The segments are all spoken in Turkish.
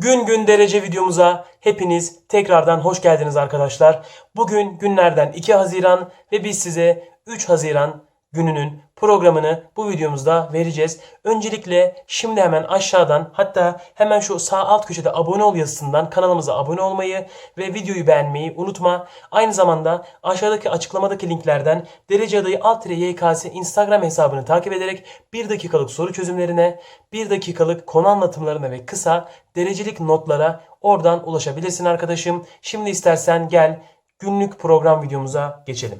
Gün gün derece videomuza hepiniz tekrardan hoş geldiniz arkadaşlar. Bugün günlerden 2 Haziran ve biz size 3 Haziran gününün programını bu videomuzda vereceğiz. Öncelikle şimdi hemen aşağıdan hatta hemen şu sağ alt köşede abone ol yazısından kanalımıza abone olmayı ve videoyu beğenmeyi unutma. Aynı zamanda aşağıdaki açıklamadaki linklerden derece adayı alt YKS Instagram hesabını takip ederek 1 dakikalık soru çözümlerine, 1 dakikalık konu anlatımlarına ve kısa derecelik notlara oradan ulaşabilirsin arkadaşım. Şimdi istersen gel günlük program videomuza geçelim.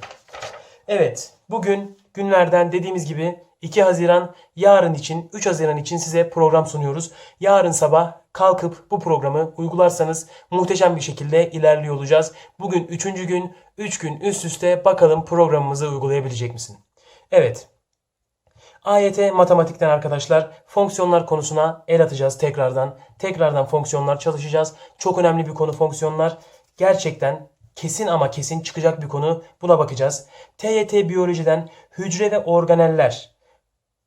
Evet, bugün günlerden dediğimiz gibi 2 Haziran yarın için 3 Haziran için size program sunuyoruz. Yarın sabah kalkıp bu programı uygularsanız muhteşem bir şekilde ilerliyor olacağız. Bugün 3. gün 3 gün üst üste bakalım programımızı uygulayabilecek misin? Evet. AYT matematikten arkadaşlar fonksiyonlar konusuna el atacağız tekrardan. Tekrardan fonksiyonlar çalışacağız. Çok önemli bir konu fonksiyonlar. Gerçekten kesin ama kesin çıkacak bir konu. Buna bakacağız. TYT biyolojiden hücre ve organeller.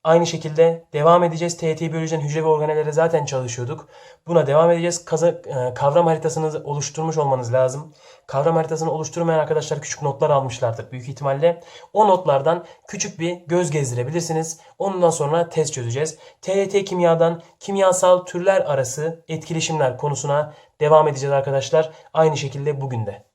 Aynı şekilde devam edeceğiz. TYT biyolojiden hücre ve organellere zaten çalışıyorduk. Buna devam edeceğiz. Kaza, e, kavram haritasını oluşturmuş olmanız lazım. Kavram haritasını oluşturmayan arkadaşlar küçük notlar almışlardır büyük ihtimalle. O notlardan küçük bir göz gezdirebilirsiniz. Ondan sonra test çözeceğiz. TYT kimyadan kimyasal türler arası etkileşimler konusuna devam edeceğiz arkadaşlar. Aynı şekilde bugün de.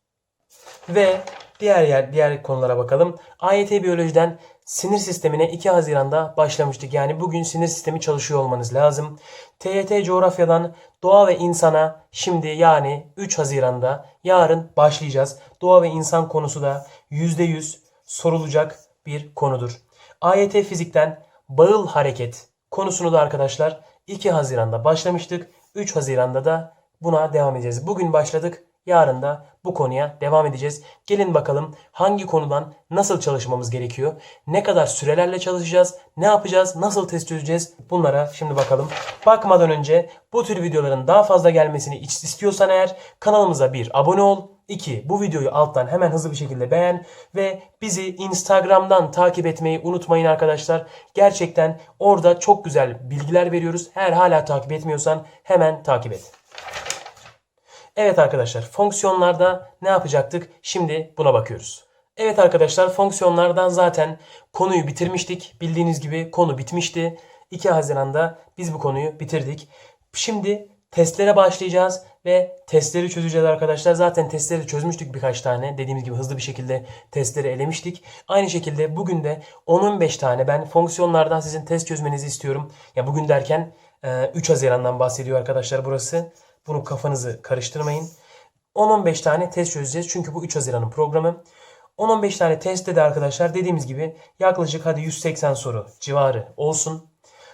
Ve diğer yer diğer konulara bakalım. AYT biyolojiden sinir sistemine 2 Haziran'da başlamıştık. Yani bugün sinir sistemi çalışıyor olmanız lazım. TYT coğrafyadan doğa ve insana şimdi yani 3 Haziran'da yarın başlayacağız. Doğa ve insan konusu da %100 sorulacak bir konudur. AYT fizikten bağıl hareket konusunu da arkadaşlar 2 Haziran'da başlamıştık. 3 Haziran'da da buna devam edeceğiz. Bugün başladık. Yarın da bu konuya devam edeceğiz. Gelin bakalım hangi konudan nasıl çalışmamız gerekiyor? Ne kadar sürelerle çalışacağız? Ne yapacağız? Nasıl test çözeceğiz? Bunlara şimdi bakalım. Bakmadan önce bu tür videoların daha fazla gelmesini istiyorsan eğer kanalımıza bir abone ol. 2. Bu videoyu alttan hemen hızlı bir şekilde beğen ve bizi Instagram'dan takip etmeyi unutmayın arkadaşlar. Gerçekten orada çok güzel bilgiler veriyoruz. Eğer hala takip etmiyorsan hemen takip et. Evet arkadaşlar fonksiyonlarda ne yapacaktık? Şimdi buna bakıyoruz. Evet arkadaşlar fonksiyonlardan zaten konuyu bitirmiştik. Bildiğiniz gibi konu bitmişti. 2 Haziran'da biz bu konuyu bitirdik. Şimdi testlere başlayacağız ve testleri çözeceğiz arkadaşlar. Zaten testleri çözmüştük birkaç tane. Dediğimiz gibi hızlı bir şekilde testleri elemiştik. Aynı şekilde bugün de 10-15 tane ben fonksiyonlardan sizin test çözmenizi istiyorum. Ya bugün derken 3 Haziran'dan bahsediyor arkadaşlar burası. Bunu kafanızı karıştırmayın. 10-15 tane test çözeceğiz. Çünkü bu 3 Haziran'ın programı. 10-15 tane testte de arkadaşlar dediğimiz gibi yaklaşık hadi 180 soru civarı olsun.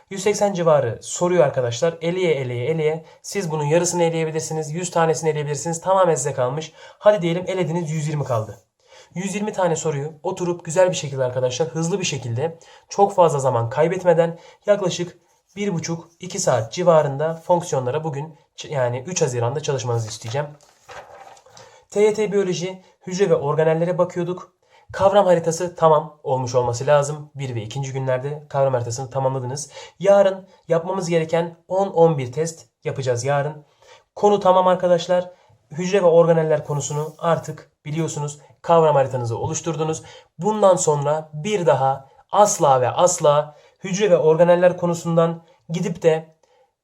180 civarı soruyor arkadaşlar. Eleye eleye eleye. Siz bunun yarısını eleyebilirsiniz. 100 tanesini eleyebilirsiniz. Tamamen size kalmış. Hadi diyelim elediniz 120 kaldı. 120 tane soruyu oturup güzel bir şekilde arkadaşlar hızlı bir şekilde çok fazla zaman kaybetmeden yaklaşık 1,5-2 saat civarında fonksiyonlara bugün yani 3 Haziran'da çalışmanızı isteyeceğim. TYT biyoloji hücre ve organellere bakıyorduk. Kavram haritası tamam olmuş olması lazım. 1 ve 2. günlerde kavram haritasını tamamladınız. Yarın yapmamız gereken 10-11 test yapacağız yarın. Konu tamam arkadaşlar. Hücre ve organeller konusunu artık biliyorsunuz. Kavram haritanızı oluşturdunuz. Bundan sonra bir daha asla ve asla hücre ve organeller konusundan gidip de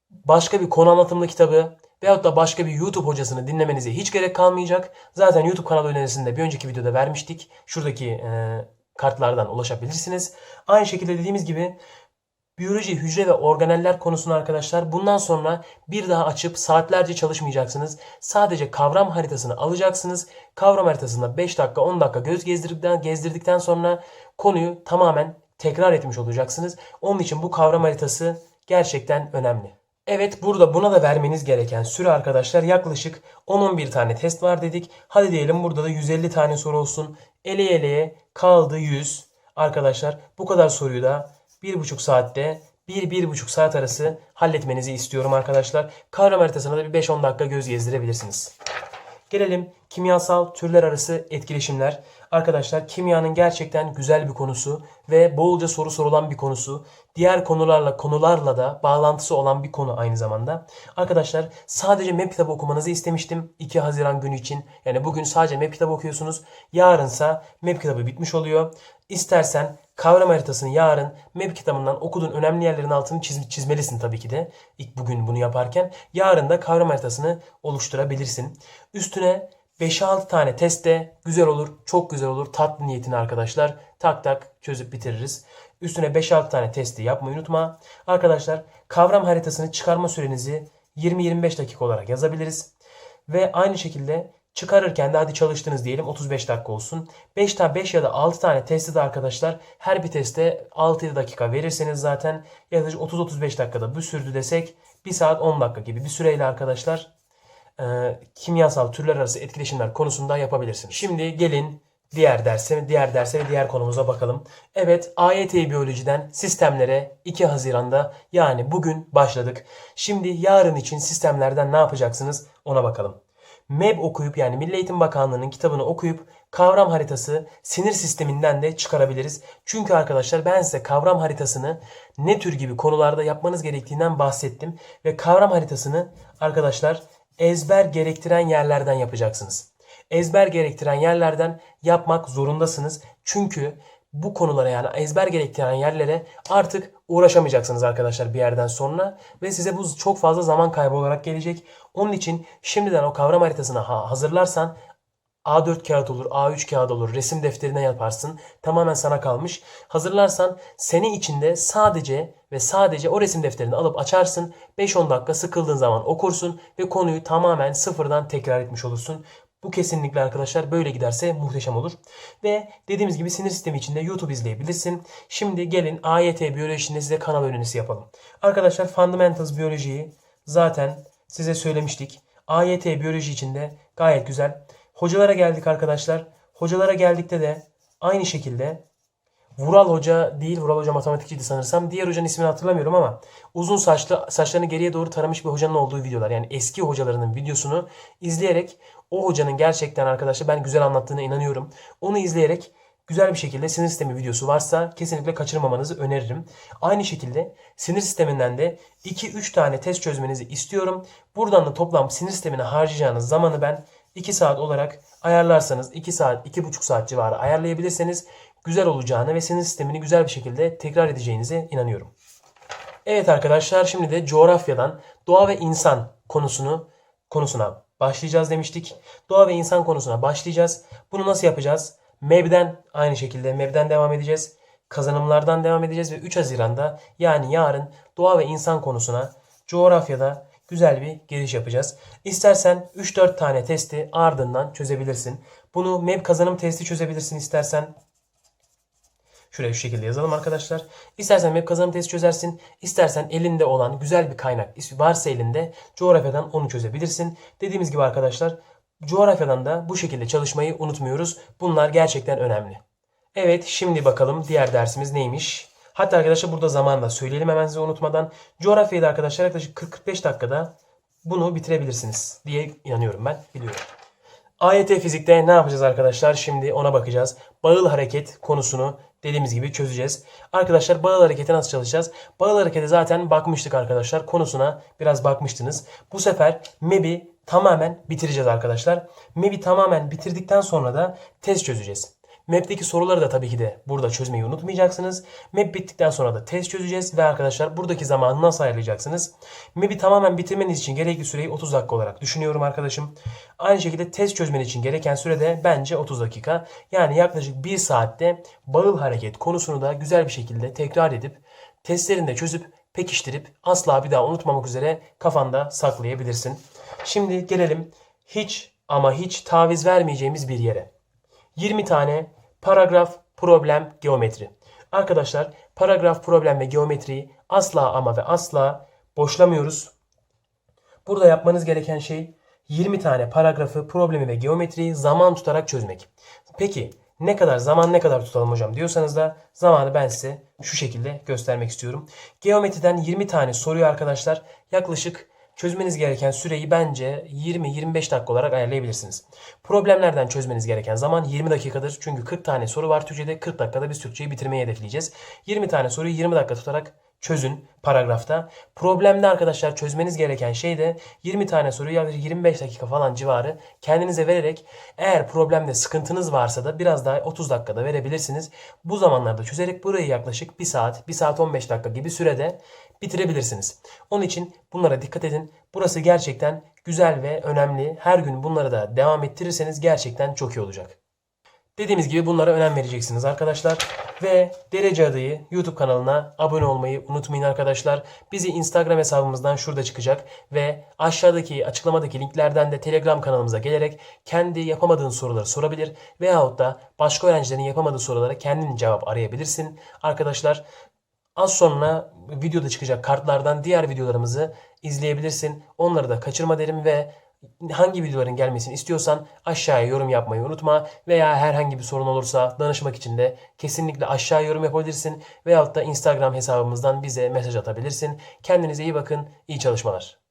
başka bir konu anlatımlı kitabı veyahut da başka bir YouTube hocasını dinlemenize hiç gerek kalmayacak. Zaten YouTube kanalı önerisinde bir önceki videoda vermiştik. Şuradaki e, kartlardan ulaşabilirsiniz. Aynı şekilde dediğimiz gibi biyoloji, hücre ve organeller konusunu arkadaşlar bundan sonra bir daha açıp saatlerce çalışmayacaksınız. Sadece kavram haritasını alacaksınız. Kavram haritasında 5 dakika 10 dakika göz gezdirdikten, gezdirdikten sonra konuyu tamamen tekrar etmiş olacaksınız. Onun için bu kavram haritası gerçekten önemli. Evet burada buna da vermeniz gereken süre arkadaşlar yaklaşık 10-11 tane test var dedik. Hadi diyelim burada da 150 tane soru olsun. Eleye eleye kaldı 100. Arkadaşlar bu kadar soruyu da 1,5 saatte 1-1,5 saat arası halletmenizi istiyorum arkadaşlar. Kavram haritasına da bir 5-10 dakika göz gezdirebilirsiniz. Gelelim kimyasal türler arası etkileşimler. Arkadaşlar kimyanın gerçekten güzel bir konusu ve bolca soru sorulan bir konusu. Diğer konularla konularla da bağlantısı olan bir konu aynı zamanda. Arkadaşlar sadece MEP kitabı okumanızı istemiştim 2 Haziran günü için. Yani bugün sadece MEP kitabı okuyorsunuz. Yarınsa MEP kitabı bitmiş oluyor. İstersen kavram haritasını yarın MEP kitabından okuduğun önemli yerlerin altını çiz- çizmelisin tabii ki de. İlk bugün bunu yaparken. Yarın da kavram haritasını oluşturabilirsin. Üstüne 5-6 tane teste güzel olur, çok güzel olur. Tatlı niyetine arkadaşlar tak tak çözüp bitiririz. Üstüne 5-6 tane testi yapmayı unutma. Arkadaşlar kavram haritasını çıkarma sürenizi 20-25 dakika olarak yazabiliriz. Ve aynı şekilde çıkarırken de hadi çalıştınız diyelim 35 dakika olsun. 5 tane 5 ya da 6 tane testi de arkadaşlar her bir teste 6-7 dakika verirseniz zaten yaklaşık 30-35 dakikada bu sürdü desek 1 saat 10 dakika gibi bir süreyle arkadaşlar e, kimyasal türler arası etkileşimler konusunda yapabilirsiniz. Şimdi gelin diğer derse, diğer derse ve diğer konumuza bakalım. Evet, AYT biyolojiden sistemlere 2 Haziran'da yani bugün başladık. Şimdi yarın için sistemlerden ne yapacaksınız ona bakalım. MEB okuyup yani Milli Eğitim Bakanlığı'nın kitabını okuyup kavram haritası sinir sisteminden de çıkarabiliriz. Çünkü arkadaşlar ben size kavram haritasını ne tür gibi konularda yapmanız gerektiğinden bahsettim. Ve kavram haritasını arkadaşlar ezber gerektiren yerlerden yapacaksınız. Ezber gerektiren yerlerden yapmak zorundasınız. Çünkü bu konulara yani ezber gerektiren yerlere artık uğraşamayacaksınız arkadaşlar bir yerden sonra ve size bu çok fazla zaman kaybı olarak gelecek. Onun için şimdiden o kavram haritasını ha- hazırlarsan A4 kağıt olur, A3 kağıt olur, resim defterine yaparsın. Tamamen sana kalmış. Hazırlarsan seni içinde sadece ve sadece o resim defterini alıp açarsın. 5-10 dakika sıkıldığın zaman okursun ve konuyu tamamen sıfırdan tekrar etmiş olursun. Bu kesinlikle arkadaşlar böyle giderse muhteşem olur. Ve dediğimiz gibi sinir sistemi içinde YouTube izleyebilirsin. Şimdi gelin AYT biyolojisinde size kanal önerisi yapalım. Arkadaşlar Fundamentals biyolojiyi zaten size söylemiştik. AYT biyoloji içinde gayet güzel. Hocalara geldik arkadaşlar. Hocalara geldikte de aynı şekilde Vural Hoca değil, Vural Hoca matematikçiydi sanırsam. Diğer hocanın ismini hatırlamıyorum ama uzun saçlı, saçlarını geriye doğru taramış bir hocanın olduğu videolar. Yani eski hocalarının videosunu izleyerek o hocanın gerçekten arkadaşlar ben güzel anlattığına inanıyorum. Onu izleyerek güzel bir şekilde sinir sistemi videosu varsa kesinlikle kaçırmamanızı öneririm. Aynı şekilde sinir sisteminden de 2-3 tane test çözmenizi istiyorum. Buradan da toplam sinir sistemine harcayacağınız zamanı ben 2 saat olarak ayarlarsanız 2 saat 2,5 saat civarı ayarlayabilirseniz güzel olacağını ve sinir sistemini güzel bir şekilde tekrar edeceğinize inanıyorum. Evet arkadaşlar şimdi de coğrafyadan doğa ve insan konusunu konusuna başlayacağız demiştik. Doğa ve insan konusuna başlayacağız. Bunu nasıl yapacağız? MEB'den aynı şekilde MEB'den devam edeceğiz. Kazanımlardan devam edeceğiz ve 3 Haziran'da yani yarın doğa ve insan konusuna coğrafyada güzel bir giriş yapacağız. İstersen 3-4 tane testi ardından çözebilirsin. Bunu MEB kazanım testi çözebilirsin istersen. Şuraya şu şekilde yazalım arkadaşlar. İstersen web kazanım testi çözersin. İstersen elinde olan güzel bir kaynak varsa elinde coğrafyadan onu çözebilirsin. Dediğimiz gibi arkadaşlar coğrafyadan da bu şekilde çalışmayı unutmuyoruz. Bunlar gerçekten önemli. Evet şimdi bakalım diğer dersimiz neymiş? Hatta arkadaşlar burada zamanla söyleyelim hemen size unutmadan. Coğrafyayı da arkadaşlar yaklaşık 40-45 dakikada bunu bitirebilirsiniz diye inanıyorum ben. Biliyorum. AYT fizikte ne yapacağız arkadaşlar? Şimdi ona bakacağız. Bağıl hareket konusunu dediğimiz gibi çözeceğiz. Arkadaşlar bağıl harekete nasıl çalışacağız? Bağıl harekete zaten bakmıştık arkadaşlar. Konusuna biraz bakmıştınız. Bu sefer MEB'i tamamen bitireceğiz arkadaşlar. MEB'i tamamen bitirdikten sonra da test çözeceğiz. MEB'deki soruları da tabii ki de burada çözmeyi unutmayacaksınız. MEB bittikten sonra da test çözeceğiz ve arkadaşlar buradaki zamanı nasıl ayarlayacaksınız? MEB'i tamamen bitirmeniz için gerekli süreyi 30 dakika olarak düşünüyorum arkadaşım. Aynı şekilde test çözmen için gereken süre de bence 30 dakika. Yani yaklaşık 1 saatte bağıl hareket konusunu da güzel bir şekilde tekrar edip testlerini de çözüp pekiştirip asla bir daha unutmamak üzere kafanda saklayabilirsin. Şimdi gelelim hiç ama hiç taviz vermeyeceğimiz bir yere. 20 tane paragraf, problem, geometri. Arkadaşlar paragraf, problem ve geometriyi asla ama ve asla boşlamıyoruz. Burada yapmanız gereken şey 20 tane paragrafı, problemi ve geometriyi zaman tutarak çözmek. Peki ne kadar zaman ne kadar tutalım hocam diyorsanız da zamanı ben size şu şekilde göstermek istiyorum. Geometriden 20 tane soruyu arkadaşlar yaklaşık çözmeniz gereken süreyi bence 20-25 dakika olarak ayarlayabilirsiniz. Problemlerden çözmeniz gereken zaman 20 dakikadır. Çünkü 40 tane soru var Türkçe'de. 40 dakikada biz Türkçeyi bitirmeyi hedefleyeceğiz. 20 tane soruyu 20 dakika tutarak çözün paragrafta. Problemde arkadaşlar çözmeniz gereken şey de 20 tane soruyu yaklaşık 25 dakika falan civarı kendinize vererek eğer problemde sıkıntınız varsa da biraz daha 30 dakikada verebilirsiniz. Bu zamanlarda çözerek burayı yaklaşık 1 saat, 1 saat 15 dakika gibi sürede bitirebilirsiniz. Onun için bunlara dikkat edin. Burası gerçekten güzel ve önemli. Her gün bunları da devam ettirirseniz gerçekten çok iyi olacak. Dediğimiz gibi bunlara önem vereceksiniz arkadaşlar. Ve Derece Adayı YouTube kanalına abone olmayı unutmayın arkadaşlar. Bizi Instagram hesabımızdan şurada çıkacak. Ve aşağıdaki açıklamadaki linklerden de Telegram kanalımıza gelerek kendi yapamadığın soruları sorabilir. Veyahut da başka öğrencilerin yapamadığı sorulara kendin cevap arayabilirsin. Arkadaşlar az sonra videoda çıkacak kartlardan diğer videolarımızı izleyebilirsin. Onları da kaçırma derim ve hangi videoların gelmesini istiyorsan aşağıya yorum yapmayı unutma veya herhangi bir sorun olursa danışmak için de kesinlikle aşağı yorum yapabilirsin veyahut da Instagram hesabımızdan bize mesaj atabilirsin. Kendinize iyi bakın, iyi çalışmalar.